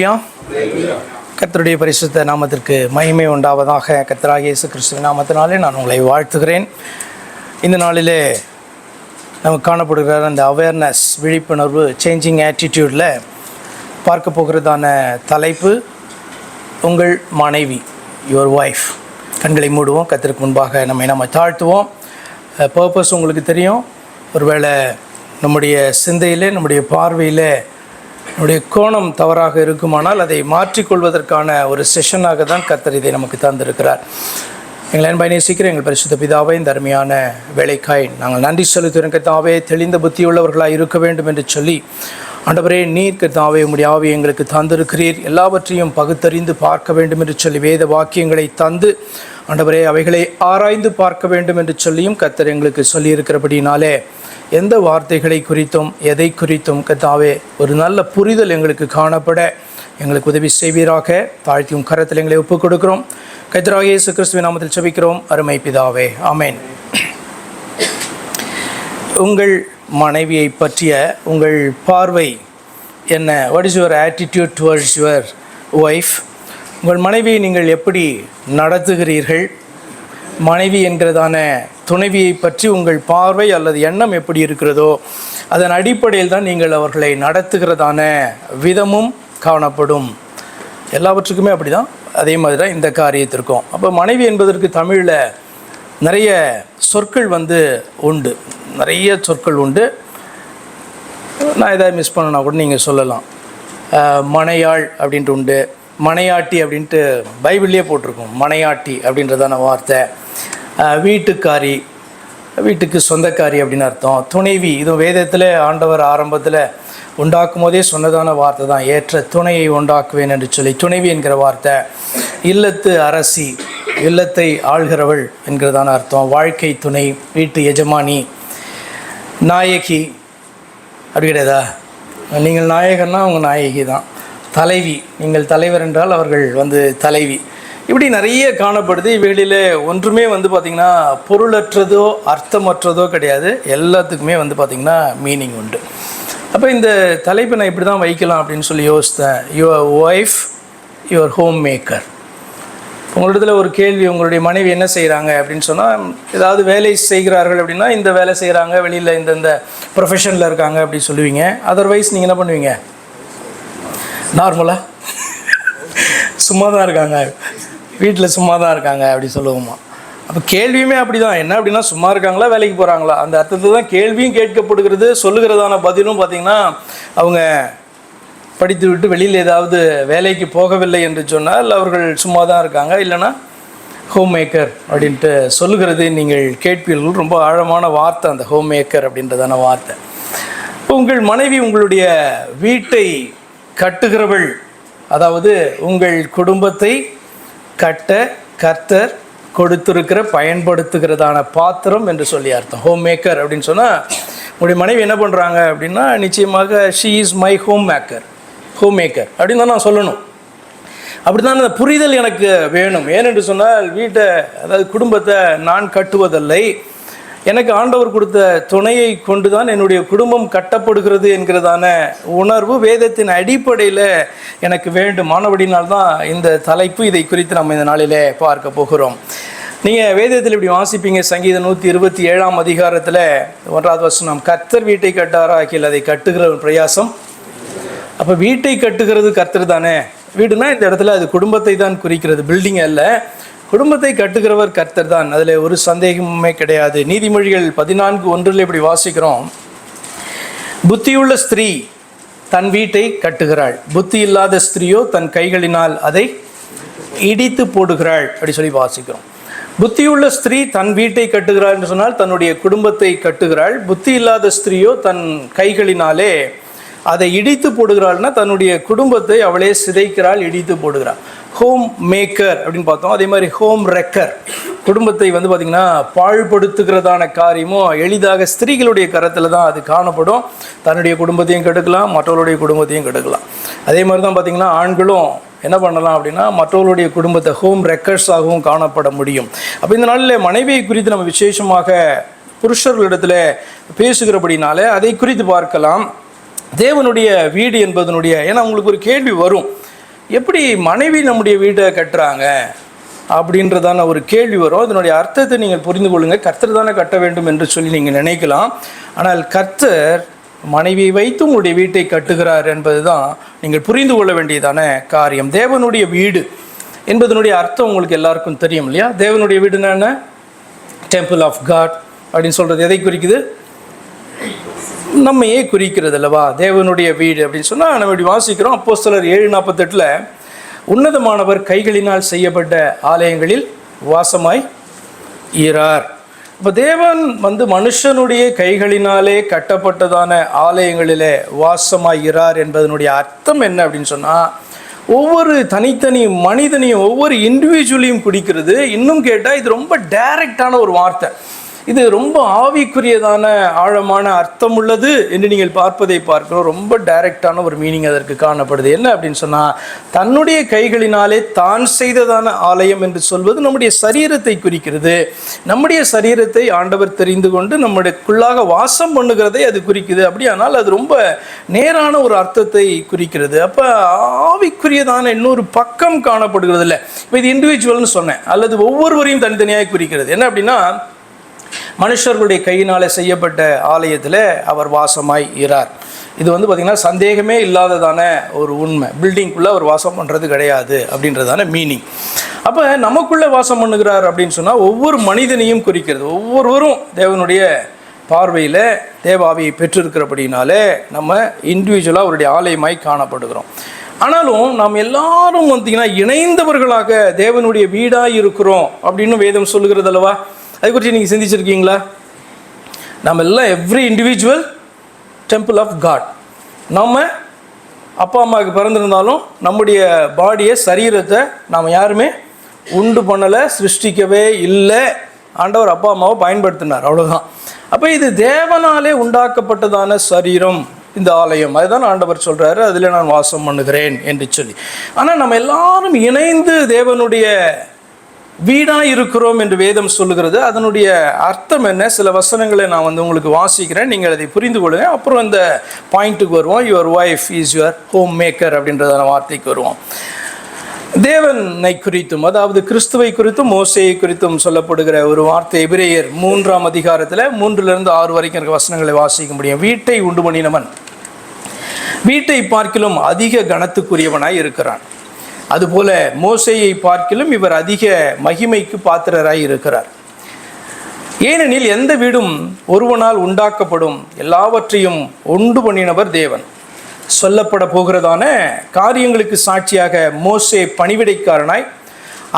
ஹalleluya கத்தருடைய பரிசுத்த நாமத்திற்கு மகிமை உண்டாவதாக கத்தராக இயேசு கிறிஸ்துவ நாமத்தினாலே நான் உங்களை வாழ்த்துகிறேன். இந்த நாளிலே நமக்கு காணப்படுகிற அந்த அவேர்னஸ் விழிப்புணர்வு சேஞ்சிங் ஆட்டிடியூடில் பார்க்க போகிறதான தலைப்பு உங்கள் மனைவி யுவர் ஒய்ஃப் கண்களை மூடுவோம் கத்திற்கு முன்பாக நம்மை நம்ம தாழ்த்துவோம். பர்பஸ் உங்களுக்கு தெரியும். ஒருவேளை நம்முடைய சிந்தையில் நம்முடைய பார்வையில் என்னுடைய கோணம் தவறாக இருக்குமானால் அதை மாற்றிக்கொள்வதற்கான ஒரு செஷனாக தான் கர்த்தர் இதை நமக்கு தந்திருக்கிறார். எங்களை அன்பை சீக்கிரம் எங்கள் பரிசுத்த பிதாவை இந்த அருமையான வேலைக்காய் நாங்கள் நன்றி செலுத்துகிறோம். கத்தாவே தெளிந்த புத்தியுள்ளவர்களாக இருக்க வேண்டும் என்று சொல்லி ஆண்டவரே நீர் கத்தாவே உம்முடைய ஆவி எங்களுக்கு தந்திருக்கிறீர். எல்லாவற்றையும் பகுத்தறிந்து பார்க்க வேண்டும் என்று சொல்லி வேத வாக்கியங்களை தந்து ஆண்டவரே அவைகளை ஆராய்ந்து பார்க்க வேண்டும் என்று சொல்லியும் கத்தர் எங்களுக்கு சொல்லியிருக்கிறபடினாலே எந்த வார்த்தைகளை குறித்தும் எதை குறித்தும் கத்தாவே ஒரு நல்ல புரிதல் எங்களுக்கு காணப்பட எங்களுக்கு உதவி செய்வீராக. தாழ்த்தியும் கரத்தில் எங்களை ஒப்புக் கொடுக்கிறோம். கத்திராக இயேசு கிறிஸ்துவ நாமத்தில் செபிக்கிறோம். அருமை பிதாவே. ஆமென். உங்கள் மனைவியை பற்றிய உங்கள் பார்வை என்ன? What is your attitude towards your wife உங்கள் மனைவியை நீங்கள் எப்படி நடத்துகிறீர்கள்? மனைவி என்கிறதான துணைவியை பற்றி உங்கள் பார்வை அல்லது எண்ணம் எப்படி இருக்கிறதோ அதன் அடிப்படையில் தான் நீங்கள் அவர்களை நடத்துகிறதான விதமும் காணப்படும். எல்லாவற்றுக்குமே அப்படி தான் அதே மாதிரி தான் இந்த காரியத்திற்கும். அப்போ மனைவி என்பதற்கு தமிழில் நிறைய சொற்கள் வந்து உண்டு. நிறைய சொற்கள் உண்டு. நான் எதாவது மிஸ் பண்ணனா கூட நீங்கள் சொல்லலாம். மனையாள் அப்படின்ட்டு உண்டு. மனையாட்டி அப்படின்ட்டு பைபிள்லேயே போட்டிருக்கோம். மனையாட்டி அப்படின்றதான வார்த்தை. வீட்டுக்காரி வீட்டுக்கு சொந்தக்காரி அப்படின்னு அர்த்தம். துணைவி இதுவும் வேதத்தில் ஆண்டவர் ஆரம்பத்தில் உண்டாக்கும் போதே சொன்னதான வார்த்தை தான். ஏற்ற துணையை உண்டாக்குவேன் என்று சொல்லி துணைவி என்கிற வார்த்தை. இல்லத்து அரசி இல்லத்தை ஆள்கிறவள் என்கிறதான அர்த்தம். வாழ்க்கை துணை வீட்டு எஜமானி நாயகி. அப்படி கிடையாதா? நீங்கள் நாயகன்னா அவங்க நாயகி தான். தலைவி. நீங்கள் தலைவர் என்றால் அவர்கள் வந்து தலைவி. இப்படி நிறைய காணப்படுது. இவைகளில் ஒன்றுமே வந்து பார்த்திங்கன்னா பொருளற்றதோ அர்த்தமற்றதோ கிடையாது. எல்லாத்துக்குமே வந்து பார்த்திங்கன்னா மீனிங் உண்டு. அப்போ இந்த தலைப்பை நான் இப்படி தான் வைக்கலாம் அப்படின்னு சொல்லி யோசித்தேன். Your wife your home maker உங்களிடத்தில் ஒரு கேள்வி உங்களுடைய மனைவி என்ன செய்கிறாங்க அப்படின்னு சொன்னால் ஏதாவது வேலை செய்கிறார்கள் அப்படின்னா இந்த வேலை செய்கிறாங்க வெளியில் இந்த இந்த ப்ரொஃபஷனில் இருக்காங்க அப்படின்னு சொல்லுவீங்க. அதர்வைஸ் நீங்கள் என்ன பண்ணுவீங்க? நார்மலாக சும்மா தான் இருக்காங்க. வீட்டில் சும்மா தான் இருக்காங்க அப்படி சொல்லுவோமா. அப்போ கேள்வியுமே அப்படி தான் என்ன அப்படின்னா சும்மா இருக்காங்களா வேலைக்கு போகிறாங்களா அந்த அர்த்தத்தில் தான் கேள்வியும் கேட்கப்படுகிறது சொல்லுகிறதான பதிலும் பார்த்திங்கன்னா அவங்க படித்து விட்டு வெளியில் ஏதாவது வேலைக்கு போகவில்லை என்று சொன்னால் அவர்கள் சும்மா தான் இருக்காங்க. இல்லைன்னா ஹோம் மேக்கர் அப்படின்ட்டு சொல்லுகிறது. நீங்கள் கேட்பீர்கள். ரொம்ப ஆழமான வார்த்தை அந்த ஹோம் மேக்கர் அப்படின்றதான வார்த்தை. உங்கள் மனைவி உங்களுடைய வீட்டை கட்டுகிறவள். அதாவது உங்கள் குடும்பத்தை கட்ட கர்த்தர் கொடுத்துருக்கிற பயன்படுத்துகிறதான பாத்திரம் என்று சொல்லி அர்த்தம். ஹோம் மேக்கர் அப்படின்னு சொன்னால் உங்களுடைய மனைவி என்ன பண்ணுறாங்க அப்படின்னா நிச்சயமாக she is my home maker home maker அப்படின்னு தான் நான் சொல்லணும். அப்படி தான் அந்த புரிதல் எனக்கு வேணும். ஏனென்று சொன்னால் வீட்டை அதாவது குடும்பத்தை நான் கட்டுவதில்லை. எனக்கு ஆண்டவர் கொடுத்த துணையை கொண்டு தான் என்னுடைய குடும்பம் கட்டப்படுகிறது என்கிறதான உணர்வு வேதத்தின் அடிப்படையில் எனக்கு வேண்டும். ஆனபடினால்தான் இந்த தலைப்பு இதை குறித்து நம்ம இந்த நாளிலே பார்க்க போகிறோம். நீங்கள் வேதத்தில் இப்படி வாசிப்பீங்க. சங்கீதம் நூற்றி இருபத்தி ஏழாம் அதிகாரத்தில் ஒன்றாவது வசனம் கர்த்தர் வீட்டை கட்டாராக்கில் அதை கட்டுகிற ஒரு பிரயாசம். அப்போ வீட்டை கட்டுகிறது கர்த்தர் தானே. வீடுனா இந்த இடத்துல அது குடும்பத்தை தான் குறிக்கிறது. பில்டிங் அல்ல. குடும்பத்தை கட்டுகிறவர் கர்த்தர் தான் அதில் ஒரு சந்தேகமுமே கிடையாது. நீதிமொழிகள் பதினான்கு ஒன்றில் இப்படி வாசிக்கிறோம். புத்தியுள்ள ஸ்திரீ தன் வீட்டை கட்டுகிறாள். புத்தி இல்லாத ஸ்திரீயோ தன் கைகளினால் அதை இடித்து போடுகிறாள். அப்படி சொல்லி வாசிக்கிறோம். புத்தியுள்ள ஸ்திரீ தன் வீட்டை கட்டுகிறாள் என்று சொன்னால் தன்னுடைய குடும்பத்தை கட்டுகிறாள். புத்தி இல்லாத ஸ்திரீயோ தன் கைகளினாலே அதை இடித்து போடுகிறாள்னா தன்னுடைய குடும்பத்தை அவளே சிதைக்கிறாள் இடித்து போடுகிறாள். ஹோம் மேக்கர் அப்படின்னு பார்த்தோம். அதே மாதிரி ஹோம் ரெக்கர் குடும்பத்தை வந்து பார்த்திங்கன்னா பாழ்படுத்துகிறதான காரியமும் எளிதாக ஸ்திரீகளுடைய கரத்தில் தான் அது காணப்படும். தன்னுடைய குடும்பத்தையும் கெடுக்கலாம் மற்றவர்களுடைய குடும்பத்தையும் கெடுக்கலாம். அதே மாதிரி தான் பார்த்திங்கன்னா ஆண்களும் என்ன பண்ணலாம் அப்படின்னா மற்றவர்களுடைய குடும்பத்தை ஹோம் ரெக்கர்ஸாகவும் காணப்பட முடியும். அப்போ இந்த நாளில் மனைவியை குறித்து நம்ம விசேஷமாக புருஷர்களிடத்தில் பேசுகிறபடினால அதை குறித்து பார்க்கலாம். தேவனுடைய வீடு என்பதனுடைய ஏன்னா உங்களுக்கு ஒரு கேள்வி வரும். எப்படி மனைவி நம்முடைய வீட்டை கட்டுறாங்க அப்படின்றதான ஒரு கேள்வி வரும். அதனுடைய அர்த்தத்தை நீங்கள் புரிந்து கொள்ளுங்கள். கர்த்தர் தானே கட்ட வேண்டும் என்று சொல்லி நீங்கள் நினைக்கலாம். ஆனால் கர்த்தர் மனைவியை வைத்து உங்களுடைய வீட்டை கட்டுகிறார் என்பது தான் நீங்கள் புரிந்து கொள்ள வேண்டியதான காரியம். தேவனுடைய வீடு என்பதனுடைய அர்த்தம் உங்களுக்கு எல்லாருக்கும் தெரியும் இல்லையா? தேவனுடைய வீடுனா என்ன? டெம்பிள் ஆஃப் காட் அப்படின்னு சொல்கிறது எதை குறிக்குது? நம்மையே குறிக்கிறது அல்லவா தேவனுடைய வீடு அப்படின்னு சொன்னால் நம்ம இப்படி வாசிக்கிறோம். அப்போ சிலர் ஏழு நாற்பத்தெட்டில் உன்னதமானவர் கைகளினால் செய்யப்பட்ட ஆலயங்களில் வாசமாய் ஈரார் இப்போ தேவன் வந்து மனுஷனுடைய கைகளினாலே கட்டப்பட்டதான ஆலயங்களிலே வாசமாகிறார் என்பதனுடைய அர்த்தம் என்ன அப்படின்னு சொன்னால் ஒவ்வொரு தனித்தனி மனிதனையும் ஒவ்வொரு இண்டிவிஜுவலையும் குடிக்கிறது இன்னும் கேட்டால் இது ரொம்ப டைரக்டான ஒரு வார்த்தை. இது ரொம்ப ஆவிக்குரியதான ஆழமான அர்த்தம் உள்ளது என்று நீங்கள் பார்ப்பதை பார்க்கிறோம். ரொம்ப டைரக்டான ஒரு மீனிங் அதற்கு காணப்படுது. என்ன அப்படின்னு சொன்னால் தன்னுடைய கைகளினாலே தான் செய்ததான ஆலயம் என்று சொல்வது நம்முடைய சரீரத்தை குறிக்கிறது. நம்முடைய சரீரத்தை ஆண்டவர் தெரிந்து கொண்டு நம்முடையக்குள்ளாக வாசம் பண்ணுகிறதை அது குறிக்குது. அப்படியானால் அது ரொம்ப நேரான ஒரு அர்த்தத்தை குறிக்கிறது. அப்போ ஆவிக்குரியதான இன்னொரு பக்கம் காணப்படுகிறது இல்லை இப்போ இது இண்டிவிஜுவல்னு சொன்னேன். அல்லது ஒவ்வொருவரையும் தனித்தனியாக குறிக்கிறது. என்ன அப்படின்னா மனுஷர்களுடைய கையினாலே செய்யப்பட்ட ஆலயத்தில் அவர் வாசமாய் இறார் இது வந்து பார்த்திங்கன்னா சந்தேகமே இல்லாததான ஒரு உண்மை. பில்டிங்குள்ளே அவர் வாசம் பண்ணுறது கிடையாது அப்படின்றதான மீனிங் அப்போ நமக்குள்ளே வாசம் பண்ணுகிறார் அப்படின்னு சொன்னால் ஒவ்வொரு மனிதனையும் குறிக்கிறது. ஒவ்வொருவரும் தேவனுடைய பார்வையில் தேவாவியை பெற்றிருக்கிறபடினாலே நம்ம இண்டிவிஜுவலாக அவருடைய ஆலயமாய் காணப்படுகிறோம். ஆனாலும் நாம் எல்லாரும் வந்தீங்கன்னா இணைந்தவர்களாக தேவனுடைய வீடாக இருக்கிறோம் அப்படின்னு வேதம் சொல்லுகிறது அல்லவா? அதை குறித்து நீங்கள் சிந்திச்சிருக்கீங்களா? நம்ம எல்லாம் every individual temple of God நம்ம அப்பா அம்மாவுக்கு பிறந்திருந்தாலும் நம்முடைய பாடியை சரீரத்தை நாம் யாருமே உண்டு பண்ணலை சிருஷ்டிக்கவே இல்லை. ஆண்டவர் அப்பா அம்மாவை பயன்படுத்தினார். அவ்வளோதான் அப்போ இது தேவனாலே உண்டாக்கப்பட்டதான சரீரம் இந்த ஆலயம். அதுதான் ஆண்டவர் சொல்கிறாரு அதில் நான் வாசம் பண்ணுகிறேன் என்று சொல்லி. ஆனால் நம்ம எல்லாரும் இணைந்து தேவனுடைய வீடாக இருக்கிறோம் என்று வேதம் சொல்லுகிறது. அதனுடைய அர்த்தம் என்ன? சில வசனங்களை நான் வந்து உங்களுக்கு வாசிக்கிறேன். நீங்கள் அதை புரிந்து கொள்ளுங்க. அப்புறம் இந்த பாயிண்ட்டுக்கு வருவோம். Your wife is your home maker அப்படின்றதான வார்த்தைக்கு வருவோம். தேவனை குறித்தும் அதாவது கிறிஸ்துவை குறித்தும் மோசையை குறித்தும் சொல்லப்படுகிற ஒரு வார்த்தை எபிரேயர் மூன்றாம் அதிகாரத்தில் மூன்றிலிருந்து ஆறு வரைக்கும் இருக்க வசனங்களை வாசிக்க முடியும். வீட்டை உண்டு பண்ணினவன் வீட்டை பார்க்கிலும் அதிக கனத்துக்குரியவனாய் இருக்கிறான். அதுபோல மோசையை பார்க்கிலும் இவர் அதிக மகிமைக்கு பாத்திரராய் இருக்கிறார். ஏனெனில் எந்த வீடும் ஒருவனால் உண்டாக்கப்படும் எல்லாவற்றையும் உண்டு பண்ணினவர் தேவன். சொல்லப்பட போகிறதான காரியங்களுக்கு சாட்சியாக மோசே பணிவிடைக்காரனாய்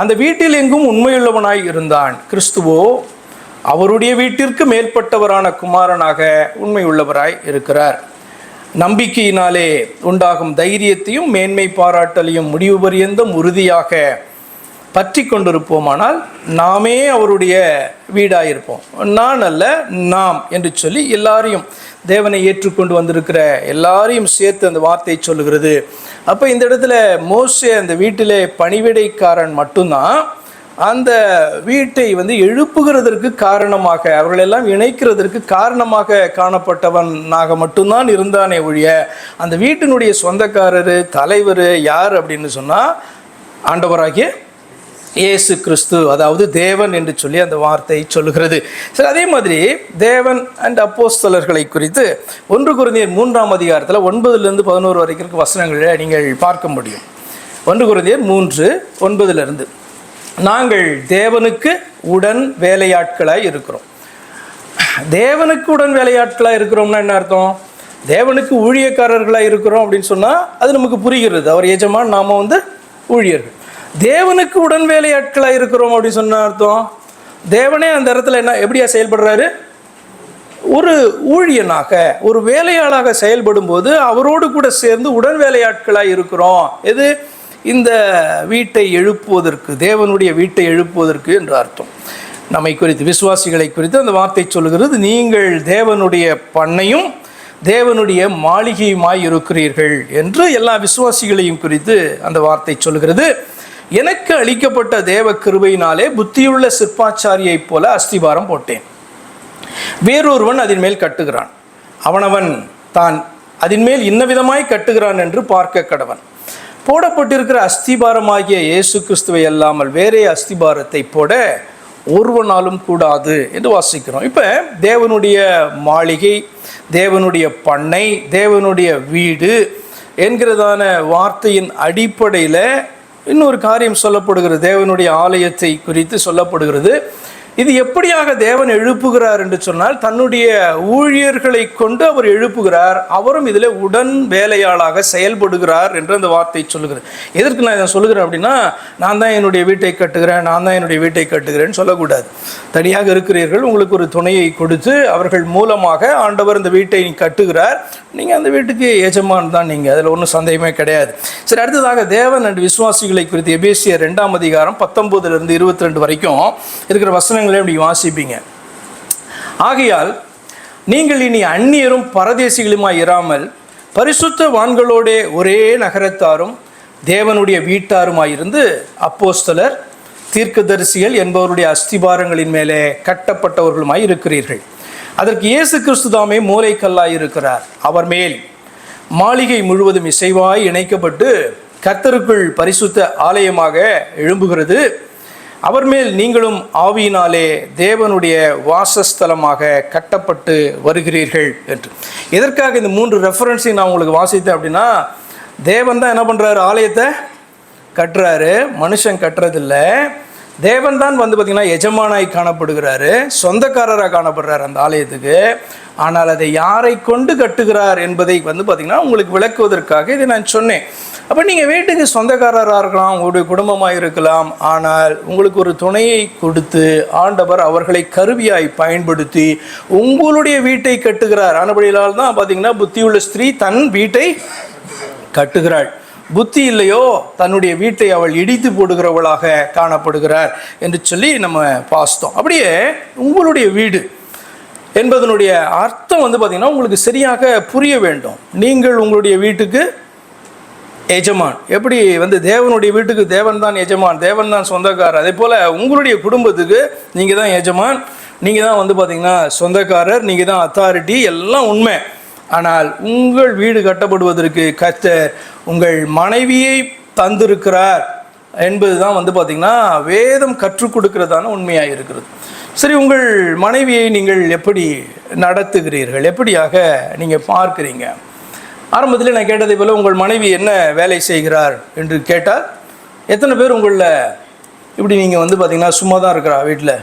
அந்த வீட்டில் எங்கும் உண்மையுள்ளவனாய் இருந்தான். கிறிஸ்துவோ அவருடைய வீட்டிற்கு மேற்பட்டவரான குமாரனாக உண்மையுள்ளவராய் இருக்கிறார். நம்பிக்கையினாலே உண்டாகும் தைரியத்தையும் மேன்மை பாராட்டலையும் முடிவு பரியந்தம் உறுதியாக பற்றி கொண்டிருப்போமானால் நாமே அவருடைய வீடாயிருப்போம். நான் அல்ல நாம் என்று சொல்லி எல்லாரையும் தேவனை ஏற்றுக்கொண்டு வந்திருக்கிற எல்லாரையும் சேர்த்து அந்த வார்த்தை சொல்லுகிறது. அப்போ இந்த இடத்துல மோசே அந்த வீட்டிலே பணிவிடைக்காரன் மட்டும்தான் அந்த வீட்டை வந்து எழுப்புகிறதற்கு காரணமாக அவர்களெல்லாம் இணைக்கிறதற்கு காரணமாக காணப்பட்டவனாக மட்டும்தான் இருந்தானே ஒழிய அந்த வீட்டினுடைய சொந்தக்காரர் தலைவர் யார் அப்படின்னு சொன்னால் ஆண்டவராகிய இயேசு கிறிஸ்து அதாவது தேவன் என்று சொல்லி அந்த வார்த்தை சொல்லுகிறது. சரி அதே மாதிரி தேவன் அண்ட் அப்போஸ்தலர்களை குறித்து ஒன்று குருந்தியர் மூன்றாம் அதிகாரத்தில் ஒன்பதுலேருந்து பதினோரு வரைக்கும் வசனங்களை நீங்கள் பார்க்க முடியும். ஒன்று குருந்தியர் மூன்று ஒன்பதுலேருந்து. நாங்கள் தேவனுக்கு உடன் வேலையாட்களாக இருக்கிறோம். தேவனுக்கு உடன் வேலையாட்களாக இருக்கிறோம்னா என்ன அர்த்தம்? தேவனுக்கு ஊழியக்காரர்களாக இருக்கிறோம் அப்படின்னு சொன்னால் அது நமக்கு புரிகிறது. அவர் எஜமான் நாம் வந்து ஊழியர்கள். தேவனுக்கு உடன் வேலையாட்களாக இருக்கிறோம் அப்படின்னு சொன்ன அர்த்தம்? தேவனே அந்த இடத்துல என்ன எப்படியா செயல்படுறாரு? ஒரு ஊழியனாக ஒரு வேலையாளாக செயல்படும் போது அவரோடு கூட சேர்ந்து உடன் வேலையாட்களாக இருக்கிறோம். எது? இந்த வீட்டை எழுப்புவதற்கு தேவனுடைய வீட்டை எழுப்புவதற்கு என்று அர்த்தம். நம்மை குறித்து விசுவாசிகளை குறித்து அந்த வார்த்தை சொல்கிறது நீங்கள் தேவனுடைய பண்ணையும் தேவனுடைய மாளிகையுமாய் இருக்கிறீர்கள் என்று எல்லா விசுவாசிகளையும் குறித்து அந்த வார்த்தை சொல்லுகிறது. எனக்கு அளிக்கப்பட்ட தேவ கிருபையினாலே புத்தியுள்ள சிற்பாச்சாரியைப் போல அஸ்திபாரம் போட்டேன். வேறொருவன் அதன் மேல் கட்டுகிறான். அவனவன் தான் அதன் மேல் இன்னவிதமாய் கட்டுகிறான் என்று பார்க்க கடவன். போடப்பட்டிருக்கிற அஸ்திபாரமாகிய இயேசு கிறிஸ்துவை அல்லாமல் வேறே அஸ்திபாரத்தை போட ஒருவனாலும் கூடாது என்று வாசிக்கிறோம். இப்போ தேவனுடைய மாளிகை தேவனுடைய பண்ணை தேவனுடைய வீடு என்கிறதான வார்த்தையின் அடிப்படையில் இன்னொரு காரியம் சொல்லப்படுகிறது. தேவனுடைய ஆலயத்தை குறித்து சொல்லப்படுகிறது. இது எப்படியாக தேவன் எழுப்புகிறார் என்று சொன்னால் தன்னுடைய ஊழியர்களை கொண்டு அவர் எழுப்புகிறார். அவரும் இதில் உடன் வேலையாளாக செயல்படுகிறார் என்று அந்த வார்த்தை சொல்லுகிறது. எதற்கு நான் இதை சொல்லுகிறேன் அப்படின்னா நான் தான் என்னுடைய வீட்டை கட்டுகிறேன் நான் தான் என்னுடைய வீட்டை கட்டுகிறேன்னு சொல்லக்கூடாது. தனியாக இருக்கிறீர்கள் உங்களுக்கு ஒரு துணையை கொடுத்து அவர்கள் மூலமாக ஆண்டவர் இந்த வீட்டை கட்டுகிறார். நீங்கள் அந்த வீட்டுக்கு எஜமான் தான் நீங்கள் அதில் ஒன்றும் சந்தேகமே கிடையாது. சரி அடுத்ததாக தேவன் அண்ட் விசுவாசிகளை குறித்து எபேசிய ரெண்டாம் அதிகாரம் பத்தொம்போதுலேருந்து இருபத்தி ரெண்டு வரைக்கும் இருக்கிற வசனம் வசனங்களை இப்படி வாசிப்பீங்க. ஆகையால் நீங்கள் இனி அந்நியரும் பரதேசிகளுமாய் இராமல் பரிசுத்த வான்களோடே ஒரே நகரத்தாரும் தேவனுடைய வீட்டாருமாயிருந்து அப்போஸ்தலர் தீர்க்கதரிசிகள் என்பவருடைய அஸ்திபாரங்களின் மேலே கட்டப்பட்டவர்களுமாய் இருக்கிறீர்கள். அதற்கு இயேசு கிறிஸ்து தாமே மூளைக்கல்லாய் இருக்கிறார். அவர் மேல் மாளிகை முழுவதும் இசைவாய் இணைக்கப்பட்டு கர்த்தருக்குள் பரிசுத்த ஆலயமாக எழும்புகிறது. அவர் மேல் நீங்களும் ஆவியினாலே தேவனுடைய வாசஸ்தலமாக கட்டப்பட்டு வருகிறீர்கள் என்று. எதற்காக இந்த மூன்று ரெஃபரன்ஸையும் நான் உங்களுக்கு வாசித்தேன் அப்படின்னா தேவன் தான் என்ன பண்ணுறாரு ஆலயத்தை கட்டுறாரு. மனுஷன் கட்டுறதில்லை. தேவன் தான் வந்து பார்த்திங்கன்னா எஜமானாய் காணப்படுகிறாரு சொந்தக்காரராக காணப்படுறார் அந்த ஆலயத்துக்கு. ஆனால் அதை யாரை கொண்டு கட்டுகிறார் என்பதை வந்து பார்த்திங்கன்னா உங்களுக்கு விளக்குவதற்காக இதை நான் சொன்னேன். அப்போ நீங்கள் வீட்டுக்கு சொந்தக்காரராக இருக்கலாம் உங்களுடைய குடும்பமாக இருக்கலாம் ஆனால் உங்களுக்கு ஒரு துணையை கொடுத்து ஆண்டவர் அவர்களை கருவியாய் பயன்படுத்தி உங்களுடைய வீட்டை கட்டுகிறார். ஆனபடியால் தான் பார்த்திங்கன்னா புத்தியுள்ள ஸ்திரீ தன் வீட்டை கட்டுகிறாள். புத்தி இல்லையோ? தன்னுடைய வீட்டை அவள் இடித்து போடுகிறவளாக காணப்படுகிறார் என்று சொல்லி நம்ம பாஸ்தோம். அப்படியே உங்களுடைய வீடு என்பதனுடைய அர்த்தம் வந்து பார்த்திங்கன்னா உங்களுக்கு சரியாக புரிய வேண்டும். நீங்கள் உங்களுடைய வீட்டுக்கு எஜமான். எப்படி வந்து தேவனுடைய வீட்டுக்கு தேவன் தான் எஜமான் தேவன் தான் சொந்தக்காரர். அதே போல் உங்களுடைய குடும்பத்துக்கு நீங்கள் தான் எஜமான் நீங்கள் தான் வந்து பார்த்திங்கன்னா சொந்தக்காரர் நீங்கள் தான் அத்தாரிட்டி எல்லாம் உண்மை. ஆனால் உங்கள் வீடு கட்டப்படுவதற்கு கர்த்தர் உங்கள் மனைவியை தந்திருக்கிறார் என்பது தான் வந்து பார்த்திங்கன்னா வேதம் கற்றுக் கொடுக்கிறதான உண்மையாக இருக்கிறது. சரி உங்கள் மனைவியை நீங்கள் எப்படி நடத்துகிறீர்கள்? எப்படியாக நீங்கள் பார்க்குறீங்க? ஆரம்பத்தில் நான் கேட்டதை போல் உங்கள் மனைவி என்ன வேலை செய்கிறார் என்று கேட்டால் எத்தனை பேர் உங்களில் இப்படி நீங்கள் வந்து பார்த்தீங்கன்னா சும்மா தான் இருக்கிறா வீட்டில்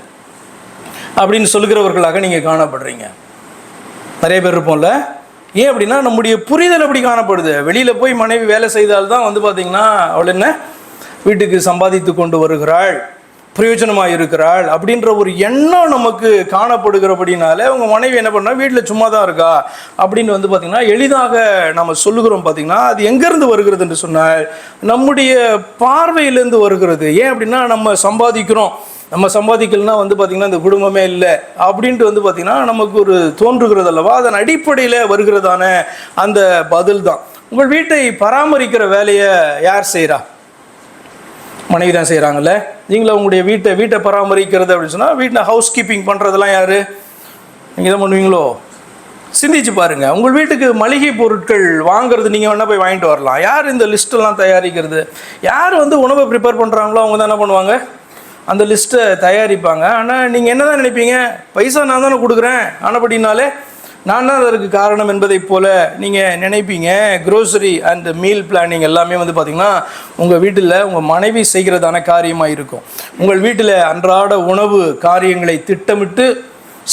அப்படின்னு சொல்லுகிறவர்களாக நீங்கள் காணப்படுறீங்க. நிறைய பேர் இருப்போம்ல? ஏன் அப்படின்னா நம்முடைய புரிதல் அப்படி காணப்படுது. வெளியில் போய் மனைவி வேலை செய்தால்தான் வந்து பார்த்தீங்கன்னா அவள் என்ன? வீட்டுக்கு சம்பாதித்து கொண்டு வருகிறாள். பிரயோஜனமாக இருக்கிறாள். அப்படின்ற ஒரு எண்ணம் நமக்கு காணப்படுகிறபடினால அவங்க மனைவி என்ன பண்ணா வீட்டில் சும்மா தான் இருக்கா? அப்படின்னு வந்து பார்த்திங்கன்னா எளிதாக நம்ம சொல்லுகிறோம் பார்த்தீங்கன்னா அது எங்கேருந்து வருகிறது என்று சொன்னால் நம்முடைய பார்வையிலேருந்து வருகிறது. ஏன் அப்படின்னா நம்ம சம்பாதிக்கிறோம். நம்ம சம்பாதிக்கலனா வந்து பார்த்திங்கன்னா இந்த குடும்பமே இல்லை அப்படின்ட்டு வந்து பார்த்திங்கன்னா நமக்கு ஒரு தோன்றுகிறது அல்லவா அதன் அடிப்படையில் வருகிறதான அந்த பதில் தான் உங்கள் வீட்டை பராமரிக்கிற வேலையை யார் செய்கிறா மனைவி தான் செய்கிறாங்கல்ல நீங்களா உங்களுடைய வீட்டை வீட்டை பராமரிக்கிறது அப்படின்னு சொன்னால் வீட்டில் ஹவுஸ் கீப்பிங் பண்ணுறதெல்லாம் யார்? நீங்கள் தான் பண்ணுவீங்களோ? சிந்திச்சு பாருங்க. உங்கள் வீட்டுக்கு மளிகை பொருட்கள் வாங்குறது நீங்கள் வேணால் போய் வாங்கிட்டு வரலாம். யார் இந்த லிஸ்ட்டெல்லாம் தயாரிக்கிறது? யார் வந்து உணவை ப்ரிப்பேர் பண்ணுறாங்களோ அவங்க தான் என்ன பண்ணுவாங்க? அந்த லிஸ்ட்டை தயாரிப்பாங்க. ஆனால் நீங்கள் என்ன தான் நினைப்பீங்க? பைசா நான் தானே கொடுக்குறேன். ஆனப்படினாலே நான் தான் அதற்கு காரணம் என்பதைப் போல் நீங்கள் நினைப்பீங்க. க்ரோசரி அண்ட் மீல் பிளானிங் எல்லாமே வந்து பார்த்திங்கன்னா உங்கள் வீட்டில் உங்கள் மனைவி செய்கிறதான காரியமாக இருக்கும். உங்கள் வீட்டில் அன்றாட உணவு காரியங்களை திட்டமிட்டு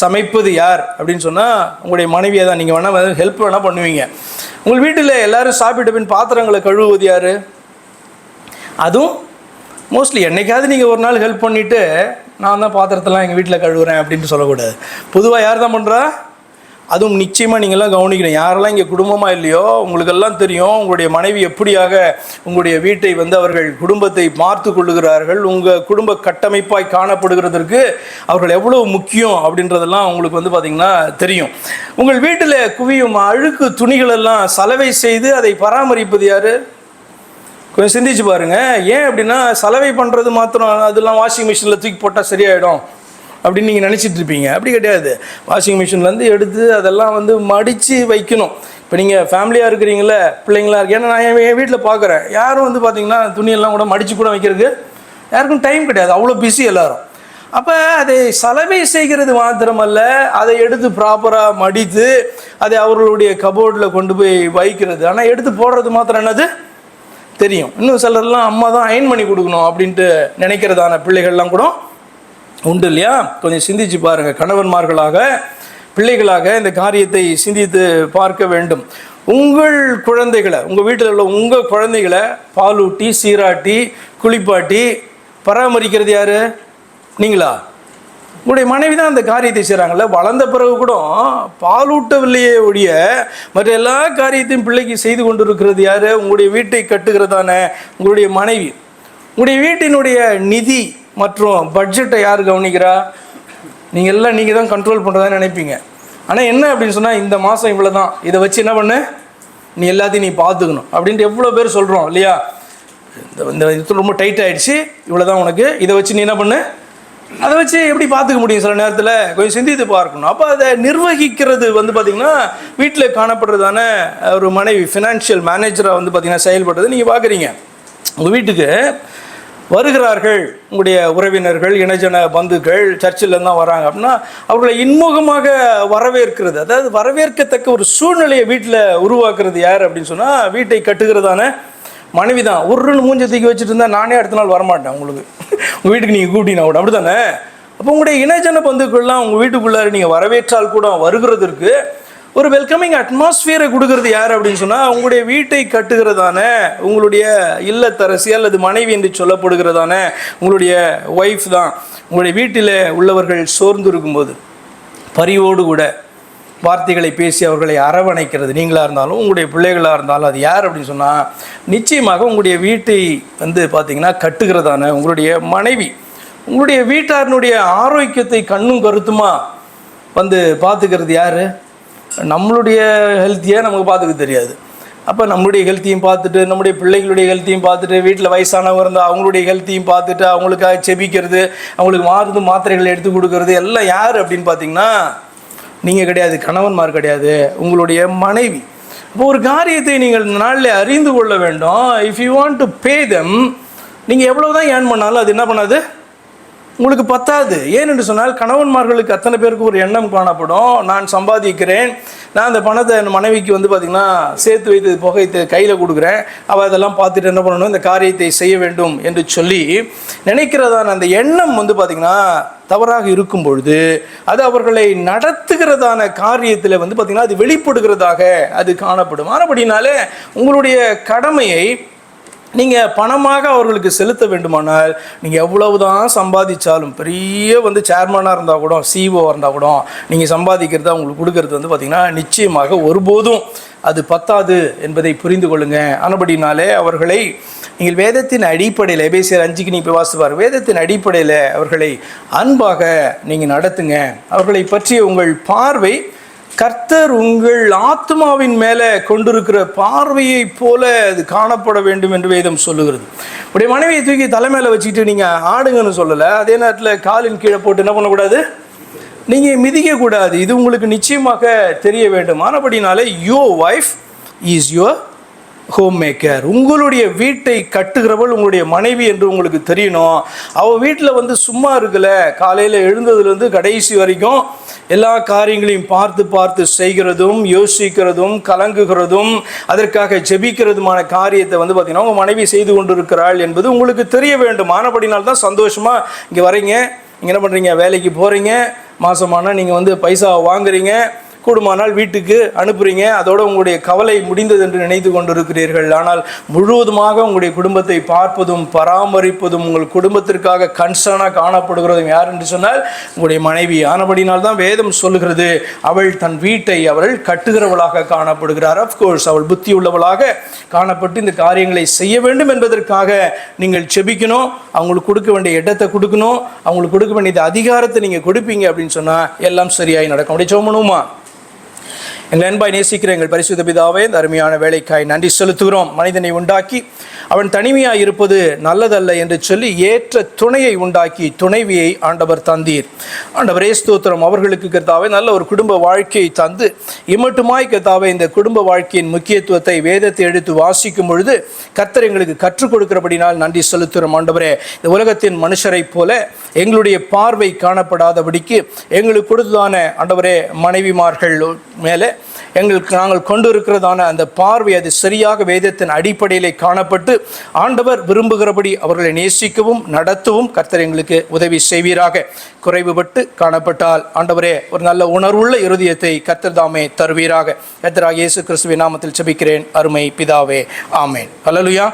சமைப்பது யார்? அப்படின்னு சொன்னால் உங்களுடைய மனைவியை தான். நீங்கள் வேணால் ஹெல்ப் வேணால் பண்ணுவீங்க. உங்கள் வீட்டில் எல்லோரும் சாப்பிட்ட பின் பாத்திரங்களை கழுவுவது யார்? அதுவும் மோஸ்ட்லி என்னைக்காவது நீங்கள் ஒரு நாள் ஹெல்ப் பண்ணிவிட்டு நான் தான் பாத்திரத்தெல்லாம் எங்கள் வீட்டில் கழுவுறேன் அப்படின்ட்டு சொல்லக்கூடாது. பொதுவாக யார் தான் பண்ணுறா அதுவும் நிச்சயமாக நீங்கள்லாம் கவனிக்கணும். யாரெல்லாம் இங்கே குடும்பமாக இல்லையோ உங்களுக்கெல்லாம் தெரியும் உங்களுடைய மனைவி எப்படியாக உங்களுடைய வீட்டை வந்து அவர்கள் குடும்பத்தை பார்த்து கொள்ளுகிறார்கள் உங்கள் குடும்ப கட்டமைப்பாய் காணப்படுகிறதற்கு அவர்கள் எவ்வளோ முக்கியம் அப்படின்றதெல்லாம் உங்களுக்கு வந்து பார்த்திங்கன்னா தெரியும். உங்கள் வீட்டில் குவியும் அழுக்கு துணிகளெல்லாம் சலவை செய்து அதை பராமரிப்பது யார்? கொஞ்சம் சிந்திச்சு பாருங்க. ஏன் அப்படின்னா சலவை பண்ணுறது மாத்திரம் அதெல்லாம் வாஷிங் மிஷினில் தூக்கி போட்டால் சரியாயிடும் அப்படின்னு நீங்கள் நினச்சிட்டு இருப்பீங்க. அப்படி கிடையாது. வாஷிங் மிஷின்லேருந்து எடுத்து அதெல்லாம் வந்து மடித்து வைக்கணும். இப்போ நீங்கள் ஃபேமிலியாக இருக்கிறீங்கள பிள்ளைங்களா இருக்கு. ஏன்னா நான் என் என் வீட்டில் பார்க்குறேன் யாரும் வந்து பார்த்தீங்கன்னா துணியெல்லாம் கூட மடித்து கூட வைக்கிறதுக்கு யாருக்கும் டைம் கிடையாது. அவ்வளோ பிஸி எல்லாரும். அப்போ அதை சலவை செய்கிறது மாத்திரமல்ல அதை எடுத்து ப்ராப்பராக மடித்து அதை அவர்களுடைய கபோர்டில் கொண்டு போய் வைக்கிறது. ஆனால் எடுத்து போடுறது மாத்திரம் என்னது? தெரியும். இன்னும் சிலர்லாம் அம்மா தான் அயன் பண்ணி கொடுக்கணும் அப்படின்ட்டு நினைக்கிறதான பிள்ளைகள்லாம் கூட உண்டு இல்லையா? கொஞ்சம் சிந்திச்சு பாருங்க. கணவன்மார்களாக பிள்ளைகளாக இந்த காரியத்தை சிந்தித்து பார்க்க வேண்டும். உங்கள் குழந்தைகளை உங்கள் வீட்டில் உள்ள உங்கள் குழந்தைகளை பாலூட்டி சீராட்டி குளிப்பாட்டி பராமரிக்கிறது யார்? நீங்களா? உங்களுடைய மனைவி தான் அந்த காரியத்தை செய்கிறாங்கல்ல வளர்ந்த பிறகு கூட பாலூட்டவில்லையே ஒழிய மற்ற எல்லா காரியத்தையும் பிள்ளைக்கு செய்து கொண்டிருக்கிறது யார்? உங்களுடைய வீட்டை கட்டுகிறதான உங்களுடைய மனைவி. உங்களுடைய வீட்டினுடைய நிதி மற்றும் பட்ஜெட்டை யார் கவனிக்கிறா? நீங்கள் எல்லாம் நீங்கள் தான் கண்ட்ரோல் பண்ணுறதா நினைப்பீங்க. ஆனால் என்ன அப்படின்னு சொன்னால் இந்த மாதம் இவ்வளோ தான் இதை வச்சு என்ன பண்ணு? நீ எல்லாத்தையும் நீ பார்த்துக்கணும். அப்படின்ட்டு எவ்வளோ பேர் சொல்கிறோம் இல்லையா? இந்த இந்த இது ரொம்ப டைட் ஆகிடுச்சு இவ்வளோ தான் உனக்கு. இதை வச்சு நீ என்ன பண்ணு? அதை வச்சு எப்படி பார்த்துக்க முடியும் சில நேரத்தில்? கொஞ்சம் சிந்தித்து பார்க்கணும். அப்போ அதை நிர்வகிக்கிறது வந்து பார்த்திங்கன்னா வீட்டில் காணப்படுறதான ஒரு மனைவி ஃபினான்ஷியல் மேனேஜராக வந்து பார்த்திங்கன்னா செயல்படுறது நீங்கள் பார்க்குறீங்க உங்கள் வீட்டுக்கு வருகிறார்கள். உங்களுடைய உறவினர்கள் இனஜன பந்துகள் சர்ச்சில் தான் வராங்க அப்படின்னா அவர்களை இன்முகமாக வரவேற்கிறது. அதாவது வரவேற்கத்தக்க ஒரு சூழ்நிலையை வீட்டில் உருவாக்குறது யார் அப்படின்னு சொன்னால் வீட்டை கட்டுகிறதான மனைவி தான் ஒரு மூஞ்ச தூக்கி வச்சுட்டு இருந்தால் நானே அடுத்த நாள் வரமாட்டேன் உங்களுக்கு உங்கள் வீட்டுக்கு நீங்கள் கூட்டினா கூட அப்படி தானே அப்போ உங்களுடைய இணைஜன பந்துக்கள்லாம் உங்கள் வீட்டுக்குள்ளார நீங்கள் வரவேற்றால் கூட வருகிறதற்கு ஒரு வெல்கமிங் அட்மாஸ்பியரை கொடுக்கறது யார் அப்படின்னு சொன்னால் உங்களுடைய வீட்டை கட்டுகிறதான உங்களுடைய இல்லத்தரசி அல்லது மனைவி என்று சொல்லப்படுகிறதான உங்களுடைய ஒய்ஃப் தான். உங்களுடைய வீட்டில் உள்ளவர்கள் சோர்ந்து இருக்கும்போது பரிவோடு கூட வார்த்தைகளை பேசி அவர்களை அரவணைக்கிறது. நீங்களாக இருந்தாலும் உங்களுடைய பிள்ளைகளாக இருந்தாலும் அது யார் அப்படின்னு சொன்னால் நிச்சயமாக உங்களுடைய வீட்டை வந்து பார்த்தீங்கன்னா கட்டுகிறதான உங்களுடைய மனைவி. உங்களுடைய வீட்டாரினுடைய ஆரோக்கியத்தை கண்ணும் கருத்துமா வந்து பார்த்துக்கிறது யார்? நம்மளுடைய ஹெல்த்தியை நமக்கு பார்த்துக்க தெரியாது. அப்போ நம்மளுடைய ஹெல்த்தையும் பார்த்துட்டு நம்முடைய பிள்ளைகளுடைய ஹெல்த்தையும் பார்த்துட்டு வீட்டில் வயசானவங்க இருந்தால் அவங்களுடைய ஹெல்த்தையும் பார்த்துட்டு அவங்களுக்காக செபிக்கிறது அவங்களுக்கு மாறுது மாத்திரைகள் எடுத்து கொடுக்கறது எல்லாம் யார் அப்படின்னு பார்த்தீங்கன்னா நீங்கள் கிடையாது கணவன்மார் கிடையாது உங்களுடைய மனைவி. இப்போ ஒரு காரியத்தை நீங்கள் இந்த நாளில் அறிந்து கொள்ள வேண்டும். If you want to pay them நீங்கள் எவ்வளோ தான் ஏர்ன் பண்ணாலும் அது என்ன பண்ணாது? உங்களுக்கு பத்தாது. ஏன் என்று சொன்னால் கணவன்மார்களுக்கு அத்தனை பேருக்கு ஒரு எண்ணம் காணப்படும். நான் சம்பாதிக்கிறேன். நான் அந்த பணத்தை என் மனைவிக்கு வந்து பார்த்திங்கன்னா சேர்த்து வைத்து புகைத்து கையில் கொடுக்குறேன். அவள் அதெல்லாம் பார்த்துட்டு என்ன பண்ணணும்? இந்த காரியத்தை செய்ய வேண்டும் என்று சொல்லி நினைக்கிறதான அந்த எண்ணம் வந்து பார்த்திங்கன்னா தவறாக இருக்கும் பொழுது அது அவர்களை நடத்துகிறதான காரியத்தில் வந்து பார்த்திங்கன்னா அது வெளிப்படுகிறதாக அது காணப்படும். ஆனபடினாலே உங்களுடைய கடமையை நீங்கள் பணமாக அவர்களுக்கு செலுத்த வேண்டுமானால் நீங்கள் எவ்வளவு தான் சம்பாதிச்சாலும் பெரிய வந்து சேர்மனாக இருந்தால் கூட சிஓவாக இருந்தால் கூட நீங்கள் சம்பாதிக்கிறத உங்களுக்கு கொடுக்கறது வந்து பார்த்திங்கன்னா நிச்சயமாக ஒருபோதும் அது பத்தாது என்பதை புரிந்து கொள்ளுங்கள் ஆனபடினாலே அவர்களை நீங்கள் வேதத்தின் அடிப்படையில் எபேசியர் அஞ்சுக்கு நீங்கள் போய் வாசிப்பார் வேதத்தின் அடிப்படையில் அவர்களை அன்பாக நீங்கள் நடத்துங்க. அவர்களை பற்றிய உங்கள் பார்வை கர்த்தர் உங்கள் ஆத்மாவின் மேலே கொண்டிருக்கிற பார்வையைப் போல அது காணப்பட வேண்டும் என்று வேதம் சொல்லுகிறது. உடைய மனைவியை தூக்கி தலைமையில் வச்சுக்கிட்டு நீங்கள் ஆடுங்கன்னு சொல்லலை. அதே நேரத்தில் காலின் கீழே போட்டு என்ன பண்ணக்கூடாது? நீங்கள் மிதிக்கக்கூடாது இது உங்களுக்கு நிச்சயமாக தெரிய வேண்டும். ஆனபடினாலே your wife is your home maker உங்களுடைய வீட்டை கட்டுகிறவள் உங்களுடைய மனைவி என்று உங்களுக்கு தெரியணும். அவள் வீட்டில் வந்து சும்மா இருக்கல. காலையில் எழுந்ததுலேருந்து கடைசி வரைக்கும் எல்லா காரியங்களையும் பார்த்து பார்த்து செய்கிறதும் யோசிக்கிறதும் கலங்குகிறதும் அதற்காக ஜெபிக்கிறதுமான காரியத்தை வந்து பார்த்திங்கன்னா உங்கள் மனைவி செய்து கொண்டிருக்கிறாள் என்பது உங்களுக்கு தெரிய வேண்டும். ஆனபடினால் தான் சந்தோஷமாக இங்கே வரீங்க. நீங்கள் என்ன பண்ணுறீங்க வேலைக்கு போகிறீங்க மாதமானால் நீங்கள் வந்து பைசா வாங்குறீங்க. கூடுமானால் வீட்டுக்கு அனுப்புறீங்க. அதோட உங்களுடைய கவலை முடிந்தது என்று நினைத்து கொண்டிருக்கிறீர்கள். ஆனால் முழுவதுமாக உங்களுடைய குடும்பத்தை பார்ப்பதும் பராமரிப்பதும் உங்கள் குடும்பத்திற்காக கன்சர்னாக காணப்படுகிறதும் யார் என்று சொன்னால் உங்களுடைய மனைவி. ஆனபடினால் தான் வேதம் சொல்லுகிறது. அவள் தன் வீட்டை அவள் கட்டுகிறவளாக காணப்படுகிறார். அஃப்கோர்ஸ் அவள் புத்தி உள்ளவளாக காணப்பட்டு இந்த காரியங்களை செய்ய வேண்டும் என்பதற்காக நீங்கள் செபிக்கணும். அவங்களுக்கு கொடுக்க வேண்டிய இடத்தை கொடுக்கணும். அவங்களுக்கு கொடுக்க வேண்டிய அதிகாரத்தை நீங்கள் கொடுப்பீங்க அப்படின்னு சொன்னால் எல்லாம் சரியாகி நடக்கும். அப்படியே சோமனுமா? எங்கள் அன்பாய் நேசிக்கிற எங்கள் பரிசுத்த பிதாவே இந்த அருமையான வேலைக்காய் நன்றி செலுத்துகிறோம். மனிதனை உண்டாக்கி அவன் தனிமையாக இருப்பது நல்லதல்ல என்று சொல்லி ஏற்ற துணையை உண்டாக்கி துணைவியை ஆண்டவர் தந்தீர். ஆண்டவர் ஏஸ்தோத்திரம் அவர்களுக்கு கர்த்தாவே நல்ல ஒரு குடும்ப வாழ்க்கையை தந்து இம்மட்டுமாய் கர்த்தாவே இந்த குடும்ப வாழ்க்கையின் முக்கியத்துவத்தை வேதத்தை எடுத்து வாசிக்கும் பொழுது கர்த்தர் எங்களுக்கு கற்றுக் கொடுக்கிறபடினால் நன்றி செலுத்துகிறோம் ஆண்டவரே. இந்த உலகத்தின் மனுஷரைப் போல எங்களுடைய பார்வை காணப்படாதபடிக்கு எங்களுக்கு கொடுத்ததான ஆண்டவரே மனைவிமார்கள் மேலே எங்களுக்கு நாங்கள் கொண்டு இருக்கிறதான அந்த பார்வை அது சரியாக வேதத்தின் அடிப்படையிலே காணப்பட்டு ஆண்டவர் விரும்புகிறபடி அவர்களை நேசிக்கவும் நடத்தவும் கர்த்தர் எங்களுக்கு உதவி செய்வீராக. குறைவுபட்டு காணப்பட்டால் ஆண்டவரே ஒரு நல்ல உணர்வுள்ள இருதயத்தை கர்த்தர் தாமே தருவீராக. கர்த்தராக இயேசு கிறிஸ்துவின் நாமத்தில் செபிக்கிறேன் அருமை பிதாவே. ஆமேன். ஹalleluya.